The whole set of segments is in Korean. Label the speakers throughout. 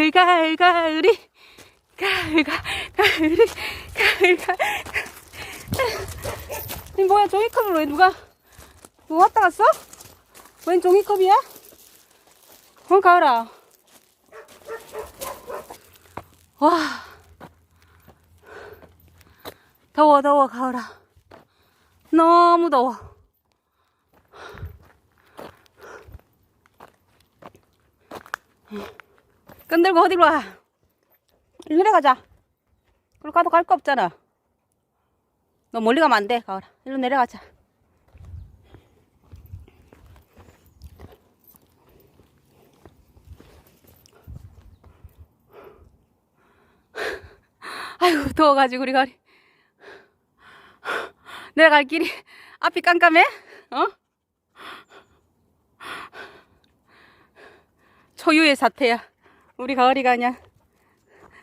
Speaker 1: 가을 가을 가을이 가을 가 가을이 가을 가이 뭐야 종이컵을 왜 누가 누가 왔다 갔어? 웬 종이컵이야? 어 가을아. 와. 더워 더워 가을아. 너무 더워 끈들고 어디로 와 일로 내려가자 그걸 가도 갈 거 없잖아 너 멀리 가면 안 돼 가을아 일로 내려가자 아이고 더워가지고 우리 가을이 내려갈 길이 앞이 깜깜해? 어? 초유의 사태야. 우리 가을이가 그냥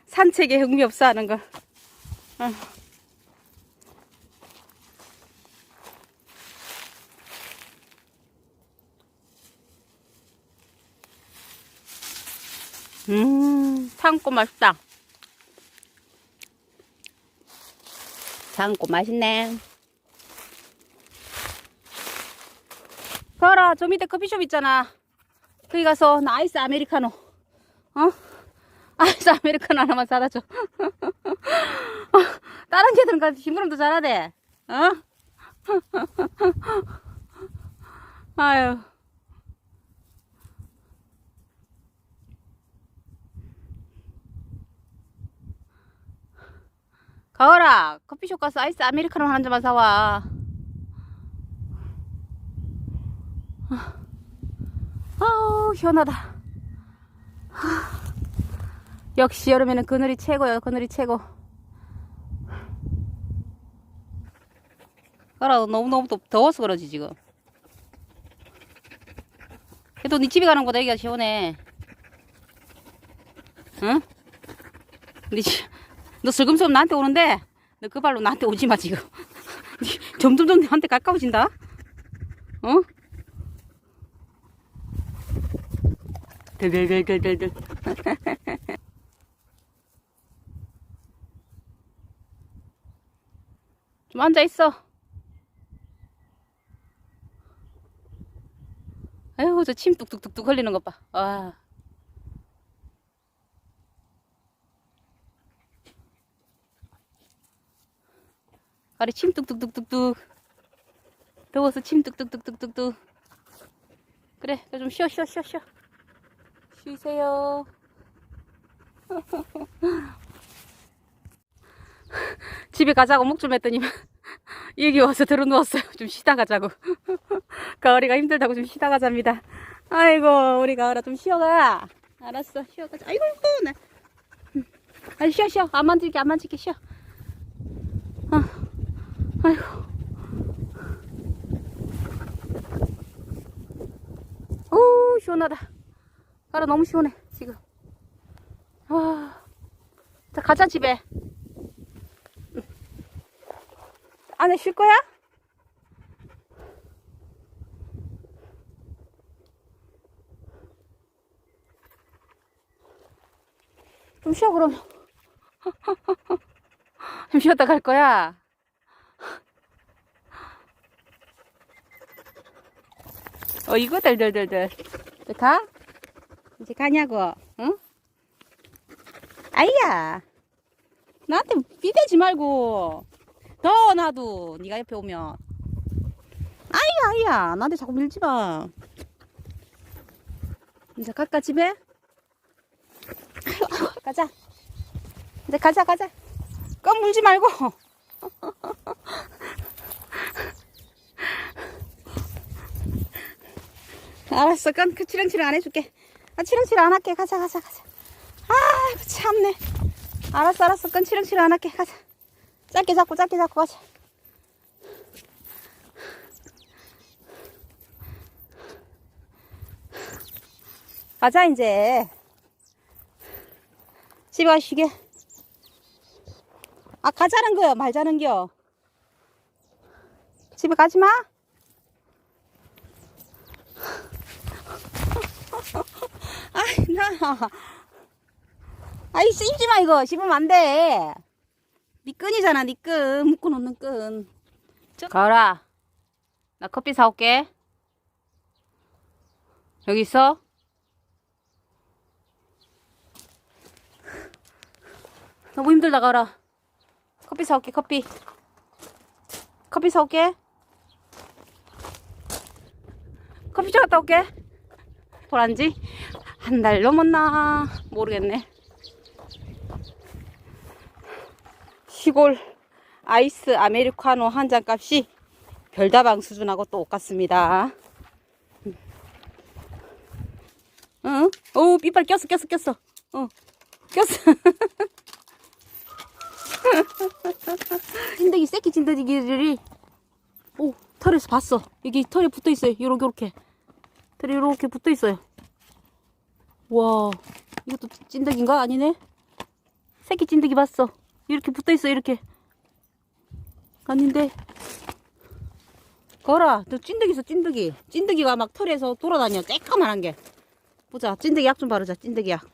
Speaker 1: 산책에 흥미 없어 하는 거. 어. 음, 창고 맛있다. 창고 맛있네. 가라, 저 밑에 커피숍 있잖아. 거기 가서 나 아이스 아메리카노, 어? 아이스 아메리카노 하나만 사다 줘. 어, 다른 개들은 가서 심부름도 잘하대, 어? 아유. 가을아, 커피숍 가서 아이스 아메리카노 한 잔만 사와. 아우 시원하다 하, 역시 여름에는 그늘이 최고요 그늘이 최고. 가라 너무너무 더, 더워서 그러지 지금. 그래도 네 집에 가는 거보다 여기가 시원해. 응? 네 집, 너 슬금슬금 나한테 오는데 너 그 발로 나한테 오지 마 지금. 점점점 나한테 가까워진다. 어? 들들들들들 들. 좀 앉아 있어. 아유, 저 침 뚝뚝뚝뚝 흘리는 것 봐. 아. 아래 침 뚝뚝뚝뚝뚝. 더워서 침 뚝뚝뚝뚝뚝뚝. 그래, 좀 쉬어, 쉬어, 쉬어, 쉬어. 쉬세요. 집에 가자고 목 좀 했더니 여기 와서 들어 누웠어요. 좀 쉬다 가자고. 가을이가 힘들다고 좀 쉬다 가자입니다. 아이고 우리 가을아 좀 쉬어가. 알았어 쉬어가자. 아이고 나. 아 쉬어 쉬어 안 만질게 안 만질게 쉬어. 어. 아이고. 오 시원하다. 가라 너무 시원해 지금 와. 자 가자 집에 안에 쉴 거야? 좀 쉬어 그럼 좀 쉬었다 갈 거야 어 이거 덜덜덜덜 가? 이제 가냐고, 응? 아이야, 나한테 비대지 말고. 더워, 나도. 네가 옆에 오면. 아이야, 아이야. 나한테 자꾸 밀지 마. 이제 갈까, 집에? 가자. 이제 가자, 가자. 껌 물지 말고. 알았어, 껌그 치렁치렁 안 해줄게. 아, 치렁치렁 안 할게. 가자, 가자, 가자. 아, 참네. 알았어, 알았어. 끈 치렁치렁 안 할게. 가자. 짧게 잡고, 짧게 잡고 가자. 가자, 이제. 집에 가시게. 아, 가자는 거요. 말자는 겨. 집에 가지 마. 아이, 나. 아이 씹지 마 이거 씹으면 안돼 네 끈이잖아 네끈. 묶어 놓는 끈. 가을아 나 커피 사올게. 여기 있어? 너무 힘들다 가을아. 커피 사올게 커피. 커피 사올게. 커피 좀 갔다 올게. 돌안지? 한 달 넘었나? 모르겠네 시골 아이스 아메리카노 한 잔 값이 별다방 수준하고 똑같습니다. 응? 오 삐빨 꼈어 꼈어 꼈어. 어 꼈어. 진드기 새끼 진드기들이. 오 털에서 봤어. 여기 털에 붙어 있어요. 요렇게 요렇게. 털에 요렇게 붙어 있어요. 와 이것도 찐득인가? 아니네? 새끼 찐득이 봤어 이렇게 붙어 있어 이렇게. 아닌데. 거라 저 찐득이 있어 찐득이. 찐득이가 막 털에서 돌아다녀. 쬐까만한 게 보자. 찐득이 약 좀 바르자 찐득이 약.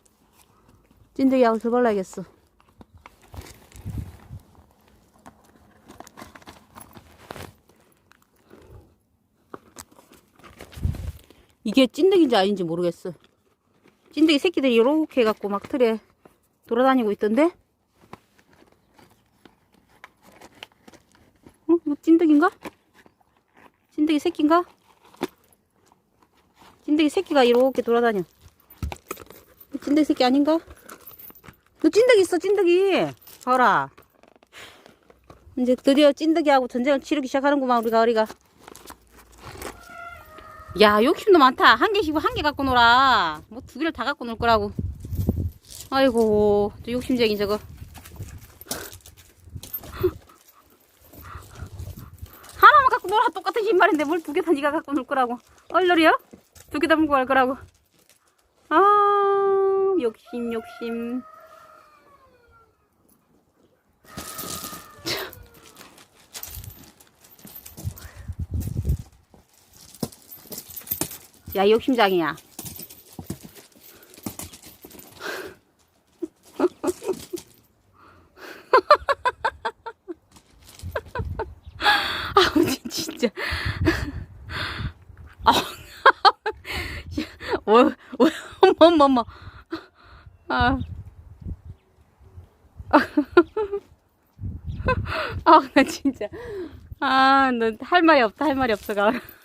Speaker 1: 찐득이 약을 더 발라야겠어. 이게 찐득인지 아닌지 모르겠어. 찐득이 새끼들이 이렇게 해갖고 막 틀에 돌아다니고 있던데? 어? 찐득인가? 찐득이 새끼인가? 찐득이 새끼가 이렇게 돌아다녀. 찐득이 새끼 아닌가? 너 찐득이 있어, 찐득이. 봐라. 이제 드디어 찐득이하고 전쟁을 치르기 시작하는구만, 우리 가을이가. 야 욕심도 많다 한 개씩 한 개 갖고 놀아 뭐 두 개를 다 갖고 놀 거라고 아이고 저 욕심쟁이 저거 하나만 갖고 놀아 신발인데 뭘 두 개다 니가 갖고 놀 거라고. 얼얼이요? 두 개 다 물고 갈 거라고. 아 욕심 욕심. 야 욕심장이야 아우 진짜 아우 왜, 왜, 어머, 어머, 어머. 아. 아, 나 진짜. 아, 너 할 말이 없다, 할 말이 없어, 가